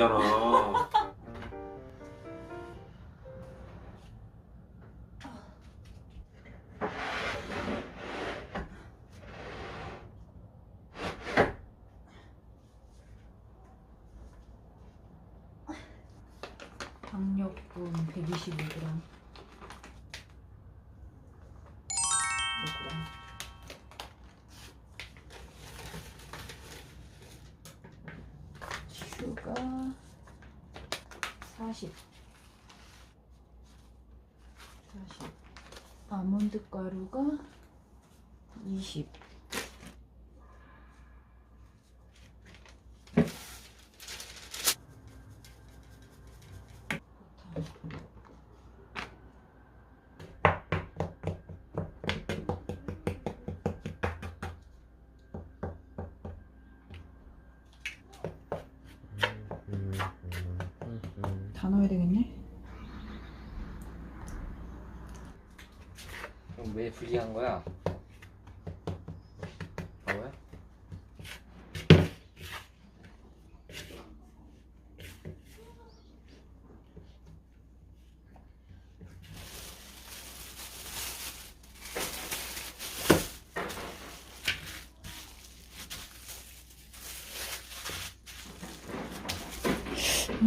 기피용이잖아. 박력분 125g. 아몬드 가루가 20. 다 넣어야 되겠네. 그럼 왜 분리한 거야? 바보야?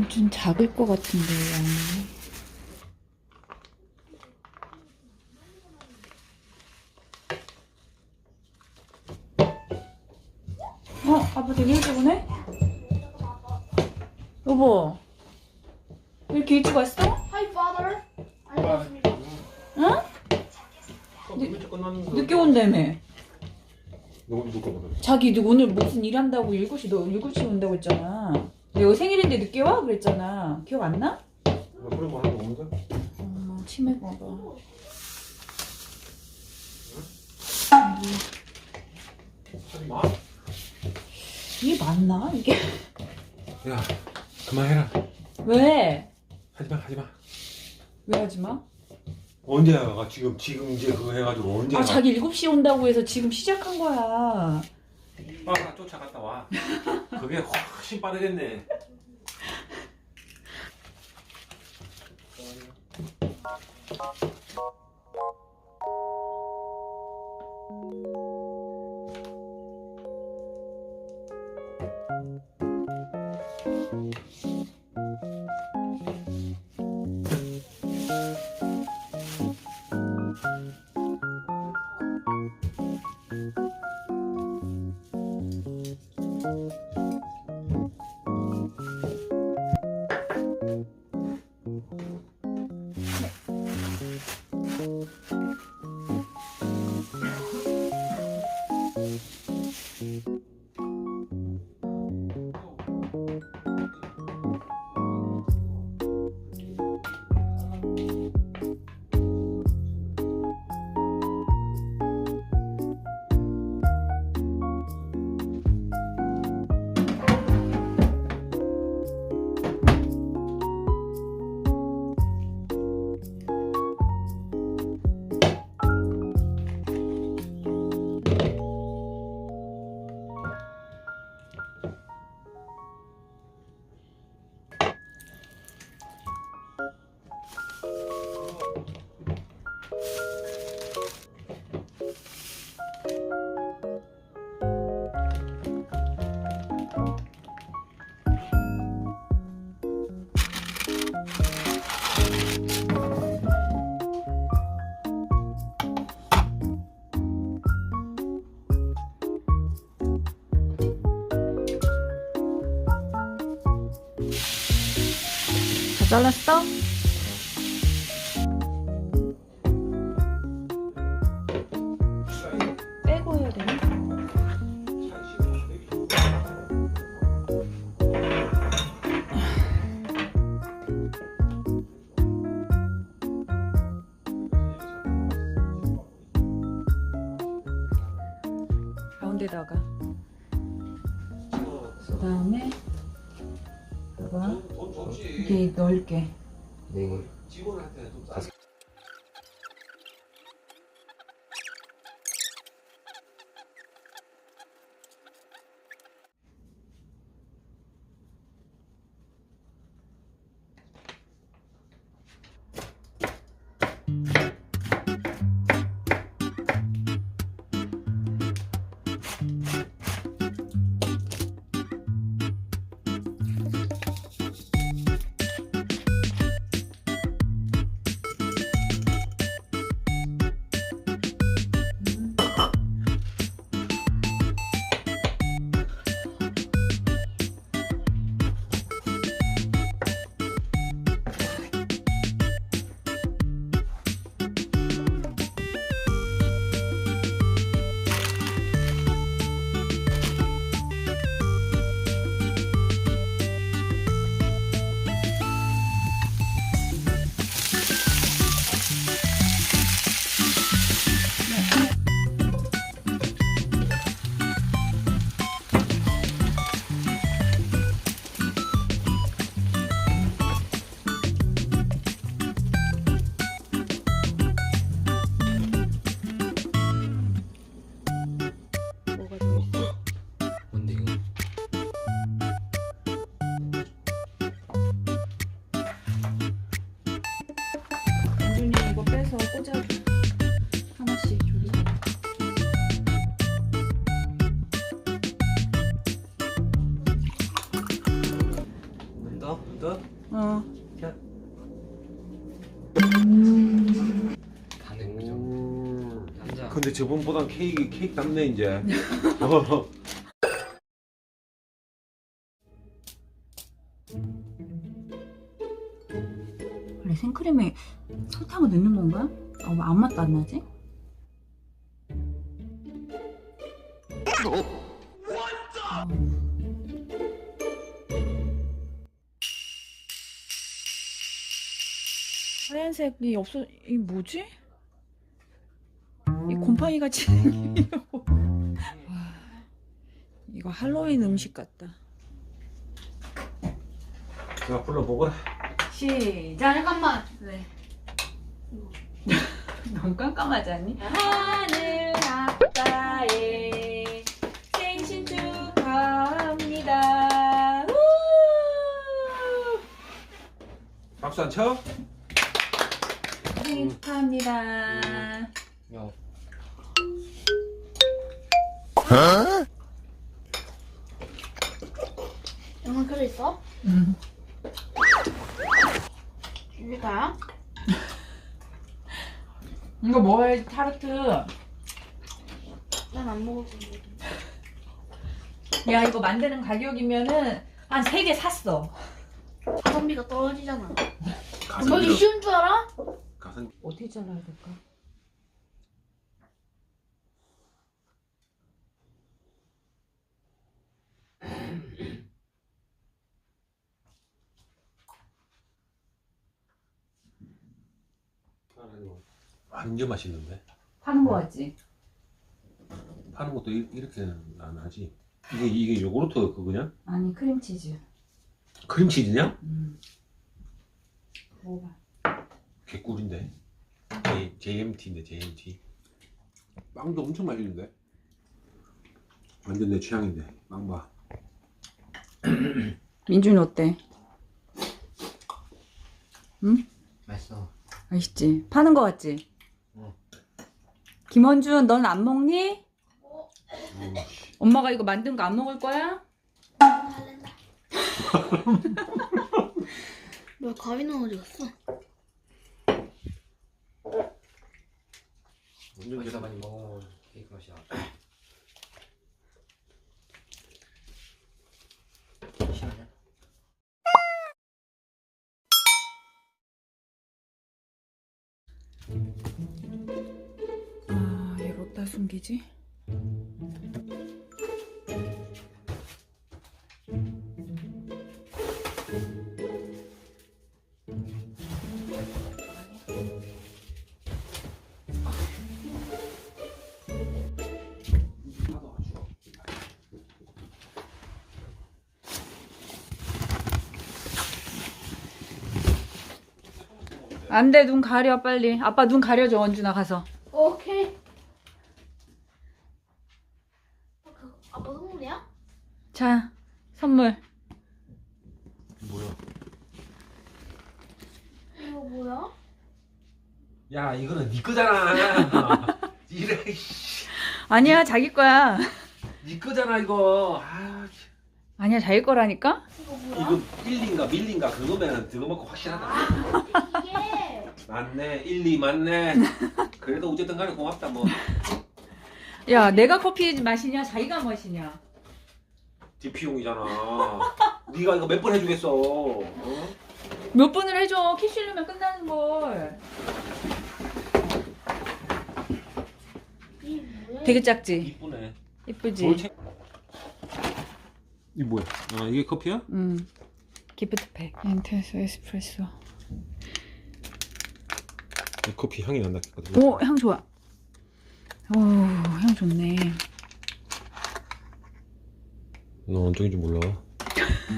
좀 작을 것 같은데 양이. 여보, 왜 이렇게 일찍 왔어? Hi, father. 안녕하십니까. 응? 늦게 온다며. 너무 늦게 끝났어. 자기 오늘 무슨 일 한다고 7시, 너 7시에 온다고 했잖아. 내가 생일인데 늦게 와? 그랬잖아. 기억 안 나? 나 그런 거 하는 거 없는데? 엄마 치매 봐봐. 하지 마. 이게 맞나? 이게? 야, 그만해라. 왜? 하지 마, 하지 마. 왜 하지 마? 언제 가 지금 지금 이제 그거 해가지고 언제? 아, 가? 자기 7시에 온다고 해서 지금 시작한 거야. 아, 쫓아갔다 와. 그게 훨씬 빠르겠네. 잘랐어? 빼고 해야 되나? 가운데다가 이게 넓게 네. 떠? 근데 저번보단 케이크 케이크 담네 이제. 어. 원래 생크림에 설탕을 넣는 건가? 아, 왜 아무 맛도 안 나지? 하얀색이 없어. 이 뭐지? 이 곰팡이 같이 생기고. 와, 이거 할로윈 음식 같다. 자 불러보거라. 시작. 잠깐만. 네. 너무 깜깜하지 않니? 하늘 아빠의 생신 축하합니다. 우! 박수 안 쳐? 생일 축하합니다. 야, 영상 켜져 있어? 음. 이게 다야? 이거 먹어야지 타르트. 난 안 먹을 건데. 야 이거 만드는 가격이면은 한 세 개 샀어. 가성비가 떨어지잖아. 가슴 거기 쉬운 줄 알아? 가슴 어떻게 잘라야 될까? 완전 맛있는데. 파는 거 같지? 파는 것도 이- 이렇게는 안 하지. 이게 이게 요구르트 그거냐? 아니 크림치즈. 크림치즈냐? 음. 먹어봐. 개꿀인데. J, JMT인데 JMT. 빵도 엄청 맛있는데. 완전 내 취향인데. 빵 봐. 민준이 어때? 맛있어. 맛있지? 파는 거 같지? 응. 김원준, 넌 안 먹니? 음, 씨. 엄마가 이거 만든 거 안 먹을 거야? 뭐야 가위는 어디 갔어? 여기서 개꿀. 많이 먹어. 케이크 맛이야. 아, 얘를 어디다 숨기지? 안 돼, 눈 가려, 빨리. 아빠 눈 가려줘, 원준아, 가서. 오케이. 어, 그거 아빠 선물이야? 자, 선물. 뭐야? 이거 뭐야? 야 이거는 네 거잖아. 이래. 씨. 아니야, 자기 거야. 네 거잖아 이거. 아, 씨. 아니야, 자기 거라니까? 이거 뭐야? 이거 1인가 밀린가 그거면 그거 먹고 확실하다. 아, 이게 맞네 1, 2 맞네. 그래도 어쨌든 간에 고맙다 뭐. 야, 내가 커피 마시냐, 자기가 마시냐? DP용이잖아. 네가 이거 몇 번 해주겠어. 어? 몇 번을 해줘. 캐슐리면 끝나는 걸. 되게 작지? 이쁘네. 이쁘지? 챙- 이 뭐야? 아 이게 커피야? 응. 기프트팩. 엔테스 에스프레소. 커피 향이 난다 했거든. 오, 향 좋아. 오, 향 좋네. 너 원종인 줄 몰라.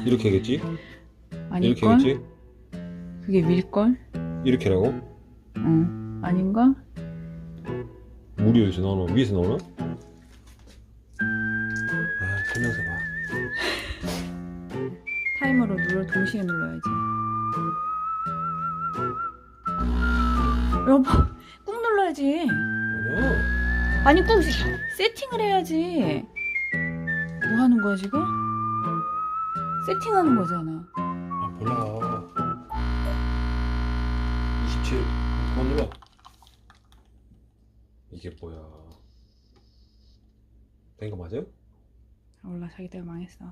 이렇게 하겠지? 이렇게 아닐걸? 하겠지? 그게 밀걸? 이렇게라고? 응. 아닌가? 물이 여기서 나오나? 위에서 나오나? 아 설명서 봐. 타이머로 눌러 동시에 눌러야지. 여보, 꾹 눌러야지. 아니 꾹 세팅을 해야지. 뭐 하는 거야 지금? 세팅하는 거잖아. 아 몰라 27 그만 눌러 이게 뭐야 된 거 맞아요? 몰라 자기 때가 망했어.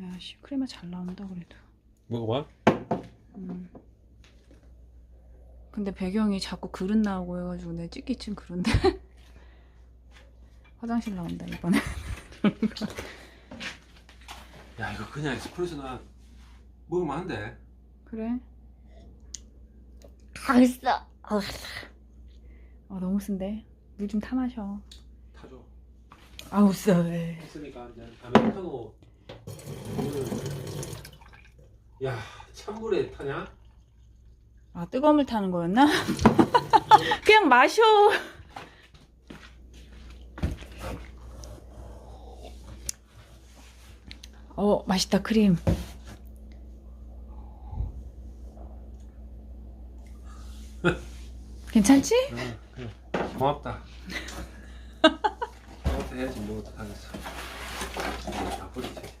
야 씨 크레마 잘 나온다 그래도. 먹어봐 음. 근데 배경이 자꾸 그릇 나오고 해가지고 내 찍기 좀 그런데. 화장실 나온다 이번에. 야 이거 그냥 에스프레소나 먹으면 안돼 그래? 맛있어. 아 너무 쓴데. 물 좀 타 마셔. 타줘 아우 써. 에이. 했으니까 이제 아메리카노 이거는 야 찬물에 타냐? 아 뜨거운 물 타는 거였나? 그냥 마셔. 어 맛있다 크림. 괜찮지? 응 그래 고맙다 고맙다 해야지 뭐 어떡하겠어 다 버리지